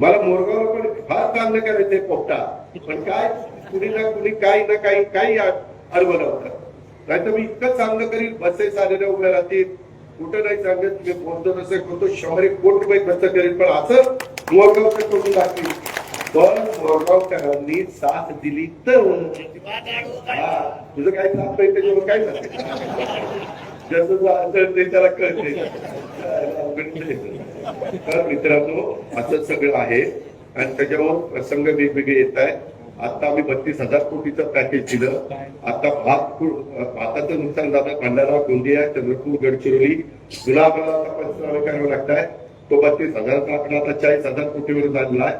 मला मोरगावला पण फार चांगलं करायचंय पोपटा. पण काय कुणी ना कुणी काही ना काही काही अडवलं होतं. नाही तर मी इतकं चांगलं करील बसेस आलेल्या उभ्या राहतील. कुठं नाही सांगत मी बोलतो तसं करतो शंभर एक कोटी रुपये खर्च करेल पण असं मोरगावचं करून लागतील पण मोरगावकरांनी साथ दिली तर तुझं काय साथ नाही त्याच्यावर काय नसेल जसं ते त्याला कळते तर मित्रांनो असं सगळं आहे आणि त्याच्यावर प्रसंग वेगवेगळे येत आहेत आता आम्ही बत्तीस हजार कोटीचं पॅकेज दिलं आता भात भाताचं नुकसान झालं भंडारा गोंदिया चंद्रपूर गडचिरोली जुना आम्हाला आता पंचनामे करावे लागत आहे तो बत्तीस हजाराचा आकडा आता चाळीस हजार कोटीवर झालेला आहे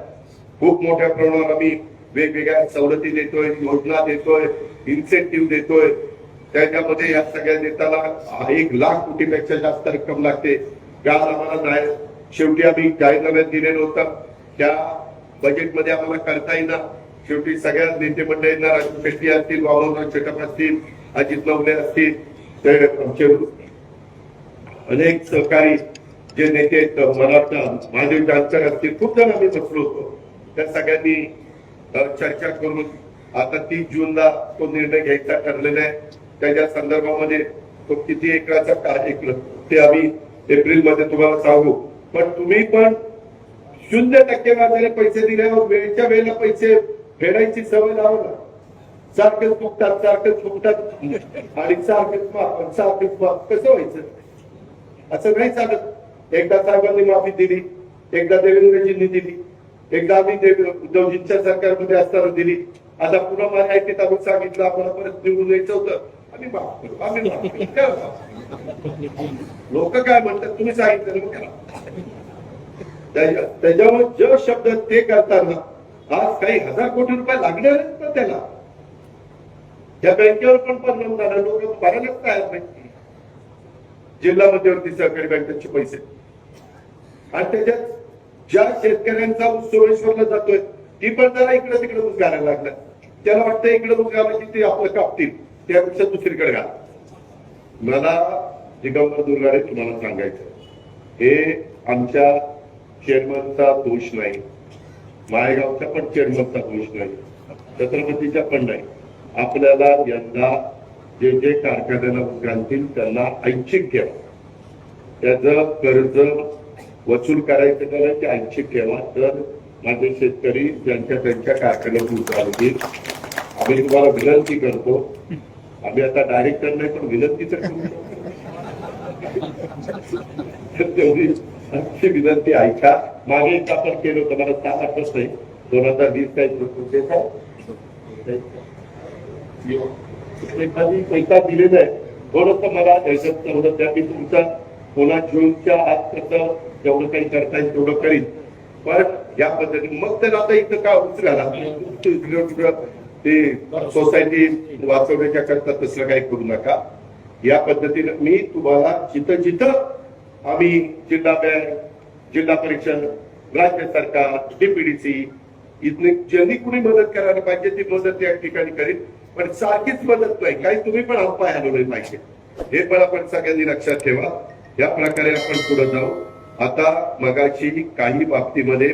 खूप मोठ्या प्रमाणावर आम्ही वेगवेगळ्या सवलती देतोय योजना देतोय इन्सेंटिव्ह देतोय त्याच्यामध्ये या सगळ्या नेत्याला एक लाख कोटीपेक्षा जास्त रक्कम लागते. काल आम्हाला नाही शेवटी आम्ही जाहीरनाम्यात दिलेलं होतं. त्या बजेटमध्ये आम्हाला करता येईना शेवटी सगळ्या नेते मंडळींना राजू शेट्टी असतील बाबूराव छटप असतील अजित नवले असतील ते आमचे अनेक सहकारी जे नेते आहेत मला वाटतं महादेव जानकर असतील खूप जण आम्ही बसलो होतो. त्या सगळ्यांनी चर्चा करून आता तीस जूनला तो निर्णय घ्यायचा ठरलेला आहे. त्याच्या संदर्भामध्ये तो किती एकराचा काय ऐकलं ते आम्ही एप्रिलमध्ये तुम्हाला सांगू. पण तुम्ही पण शून्य टक्के व्याजाने पैसे दिल्यावर वेळच्या वेळेला पैसे फेडायची सवय लावा ना. सारखेच फुकतात सारखेच फुकतात आणि सारखेच माफ सारखेच माफ कसं व्हायचं? असं नाही चालत. एकदा साहेबांनी माफी दिली एकदा देवेंद्रजींनी दिली एकदा आम्ही उद्धवजींच्या सरकारमध्ये असताना दिली. आता पुन्हा माझ्या ऐकत आपण सांगितलं आम्हाला परत निवडून यायचं होतं. मी माफ लोक काय म्हणतात तुम्ही सांगितलं ना मग करा. त्याच्यामुळे ज शब्द ते करताना आज काही हजार कोटी रुपये लागणार आहेत ना त्याला? त्या बँकेवर पण परिणाम झाला. लोक भरायलाच तयार नाही जिल्हा मध्यवर्ती सहकारी बँकेचे पैसे. आणि त्याच्यात ज्या शेतकऱ्यांचा ऊस सोमेश्वरला जातोय ती पण जरा इकडे तिकडे ऊस घालायला लागला त्याला वाटतं इकडे ऊस घालायची ते आपलं कापतील. त्यापेक्षा दुसरीकडे घाल. मला दिगंबर दुर्गाडे तुम्हाला सांगायचं हे आमच्या चेअरमनचा दोष नाही. माळेगावचा पण चेअरमनचा दोष नाही. छत्रपतीचा पण नाही. आपल्याला यंदा जे जे कारखान्याला घालतील त्यांना ऐच्छिक घ्यावं. त्याचं कर्ज वसूल करायचं त्याला ते ऐच्छिक ठेवा तर माझे शेतकरी ज्यांच्या त्यांच्या कारखान्यात उतरतील आम्ही तुम्हाला विनंती करतो आम्ही आता डायरेक्टर नाही पण विनंती तर करू. तेवढी आमची विनंती ऐका मागे एक आपण केलं होतं. मला सात आठवत नाही दोन हजार वीस काही एखादी पैसा दिलेला आहे. थोडस मला त्याच्यात तेवढं त्या मी तुमचा पुन्हा जूनच्या आत कसं जेवढं काही करता येईल तेवढं करीन. पण या पद्धतीने. मग तर आता इथं का उचलाला ते सोसायटी वाचवण्याच्या करता तसलं काही करू नका. या पद्धतीने मी तुम्हाला जिथं जिथं आम्ही जिल्हा बँक जिल्हा परिषद राज्य सरकार डीपीडीसी इथने ज्यांनी कुणी मदत करायला पाहिजे ती मदत या ठिकाणी करीन. पण सारखीच मदत नाही. काही तुम्ही पण पाय हलवले पाहिजे. हे पण आपण सगळ्यांनी लक्षात ठेवा. या प्रकारे आपण पुढे जाऊ. आता मगाशी काही बाबतीमध्ये